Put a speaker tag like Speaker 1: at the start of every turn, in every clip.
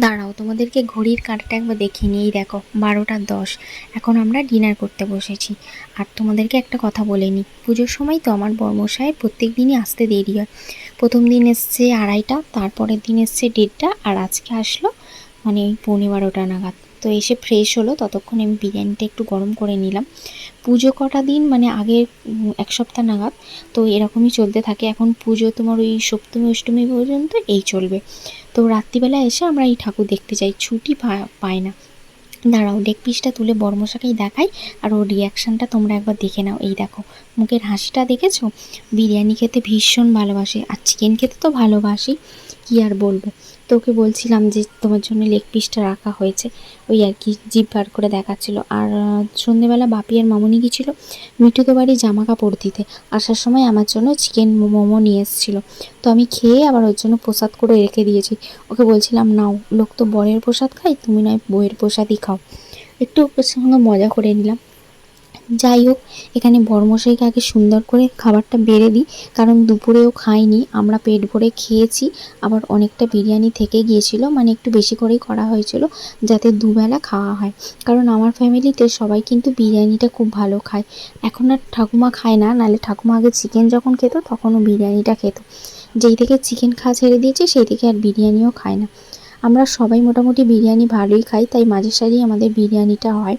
Speaker 1: দাঁড়াও, তোমাদেরকে ঘড়ির কাঁটাটা একবার দেখিয়ে নিই দেখো। বারোটা দশ। এখন আমরা ডিনার করতে বসেছি। আর তোমাদেরকে একটা কথা বলে নিই। পুজোর সময় তো আমার বর্মশাই প্রত্যেক দিনই আসতে দেরি হয়। প্রথম দিন এসছে আড়াইটা, তারপরের দিন এসছে দেড়টা, আর আজকে আসলো মানে পৌনে বারোটা নাগাদ। তো এসে ফ্রেশ হলো। ততক্ষণ আমি বিরিয়ানিটা একটু গরম করে নিলাম। পুজো কটা দিন মানে আগের এক সপ্তাহ নাগাদ। তো এরকমই চলতে থাকে। এখন পুজো তোমার ওই সপ্তমী, অষ্টমী পর্যন্ত এই চলবে। তো রাত্রিবেলা এসে আমরা এই ঠাকুর দেখতে যাই। ছুটি পা- পাই না। দাঁড়াও লেগ পিসটা তুলে বর্মশাকেই দেখাই আর ওর রিয়াকশানটা তোমরা একবার দেখে নাও। এই দেখো, মুখের হাসিটা দেখেছ? বিরিয়ানি খেতে ভীষণ ভালোবাসে। আর চিকেন খেতে তো ভালোবাসি। কি আর বলব? তো ওকে বলছিলাম যে তোমার জন্য লেগ পিসটা রাখা হয়েছে। ওই আর কি, জিভ বার করে দেখাচ্ছিল। আর সন্ধেবেলা বাপি আর মামুনি গিয়েছিল মিঠুতো বাড়ি জামা কাপড় দিতে। আসার সময় আমার জন্য চিকেন মোমো নিয়ে এসেছিল। তো আমি খেয়ে আবার ওর জন্য প্রসাদ করে রেখে দিয়েছি। ওকে বলছিলাম, নাও, লোক তো বরের প্রসাদ খাই তুমি নয় বইয়ের প্রসাদই খাও। একটু ওর সঙ্গে মজা করে নিলাম। যাই হোক, এখানে বর্মশাইকে আগে সুন্দর করে খাবারটা বেড়ে দিই, কারণ দুপুরেও খাইনি, আমরা পেট ভরে খেয়েছি, আবার অনেকটা বিরিয়ানি থেকে গিয়েছিল মানে একটু বেশি করেই করা হয়েছিল, যাতে দুবেলা খাওয়া হয়। কারণ আমার ফ্যামিলিতে সবাই কিন্তু বিরিয়ানিটা খুব ভালো খায়। এখন আর ঠাকুমা খায় না, নাহলে ঠাকুমা আগে চিকেন যখন খেত তখনও বিরিয়ানিটা খেত। যেই থেকে চিকেন খাওয়া ছেড়ে দিয়েছে, সেই থেকে আর বিরিয়ানিও খায় না। আমরা সবাই মোটামুটি বিরিয়ানি ভালোই খাই, তাই মাঝে সাঝেই আমাদের বিরিয়ানিটা হয়।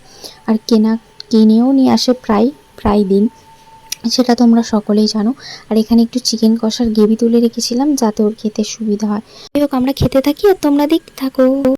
Speaker 1: আর কেনা কিনেও নিয়ে আসে প্রায় প্রায় দিন। সেটা তোমরা সকলেই জানো। আর এখানে একটু চিকেন কষার গ্রেভি তুলে রেখেছিলাম যাতে ওর খেতে সুবিধা হয়। যাই আমরা খেতে থাকি আর তোমরা দেখতে থাকো।